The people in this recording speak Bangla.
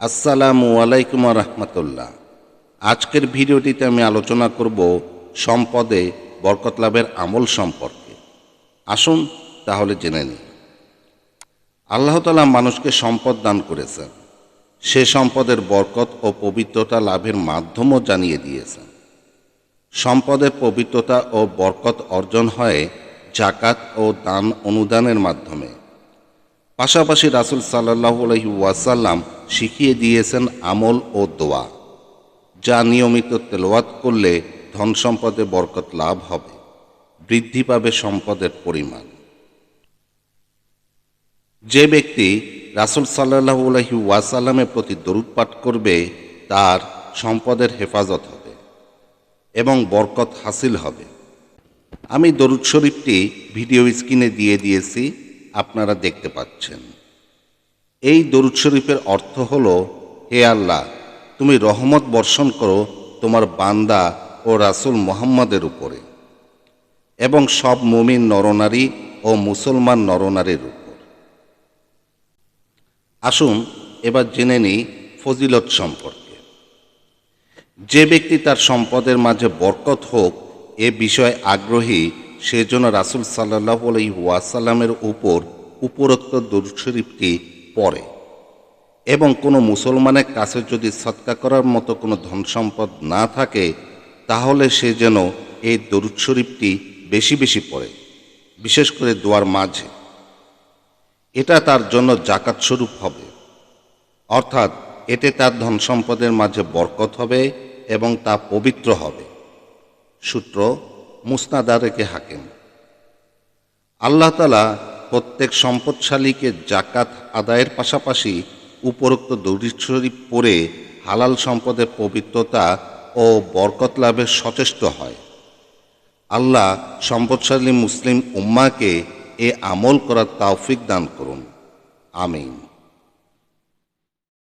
আসসালামু আলাইকুম রহমতুল্লাহ। আজকের ভিডিওটিতে আমি আলোচনা করব সম্পদে বরকত লাভের আমল সম্পর্কে। আসুন তাহলে জেনে নিই। আল্লাহ তালা মানুষকে সম্পদ দান করেছেন। সে সম্পদের বরকত ও পবিত্রতা লাভের মাধ্যমও জানিয়ে দিয়েছেন। সম্পদের পবিত্রতা ও বরকত অর্জন হয় জাকাত ও দান অনুদানের মাধ্যমে। পাশাপাশি রাসুল সাল্লাহ আলহি ওয়াসাল্লাম শিখিয়ে দিয়েছেন আমল ও দোয়া, যা নিয়মিত তেলাওয়াত করলে ধন সম্পদে বরকত লাভ হবে, বৃদ্ধি পাবে সম্পদের পরিমাণ। যে ব্যক্তি রাসুল সাল্লাহ আলহি ওয়াসাল্লামের প্রতি দরুদ পাঠ করবে, তার সম্পদের হেফাজত হবে এবং বরকত হাসিল হবে। আমি দরুদ শরীফটি ভিডিও স্ক্রিনে দিয়ে দিয়েছি, আপনারা দেখতে পাচ্ছেন। এই দরুদ শরীফের অর্থ হল, হে আল্লাহ, তুমি রহমত বর্ষণ করো তোমার বান্দা ও রাসুল মোহাম্মদের উপরে এবং সব মুমিন নরনারী ও মুসলমান নরনারীর উপর। আসুন এবার জেনে নিই ফজিলত সম্পর্কে। যে ব্যক্তি তার সম্পদের মাঝে বরকত হোক, এ বিষয়ে আগ্রহী, সেজন্য রাসুল সাল্লাহ আলাই ওয়াসাল্লামের উপর উপরোক্ত দুরূদ পড়ে। এবং কোনো মুসলমানের কাছে যদি সৎকা করার মতো কোনো ধন সম্পদ না থাকে, তাহলে সে যেন এই দরুদ শরীফটি বেশি বেশি পড়ে, বিশেষ করে দোয়ার মাঝে। এটা তার জন্য জাকাত স্বরূপ হবে। অর্থাৎ এতে তার ধন সম্পদের মাঝে বরকত হবে এবং তা পবিত্র হবে। সূত্র মুস্তাদারেকে হাকেম। আল্লাহ তালা প্রত্যেক সম্পদশালীকে জাকাত আদায়ের পাশাপাশি উপরোক্ত দৌড়ি পরে হালাল সম্পদের পবিত্রতা ও বরকত লাভে সচেষ্ট হয়। আল্লাহ সম্পদশালী মুসলিম উম্মাকে এ আমল করার তাওফিক দান করুন। আমিন।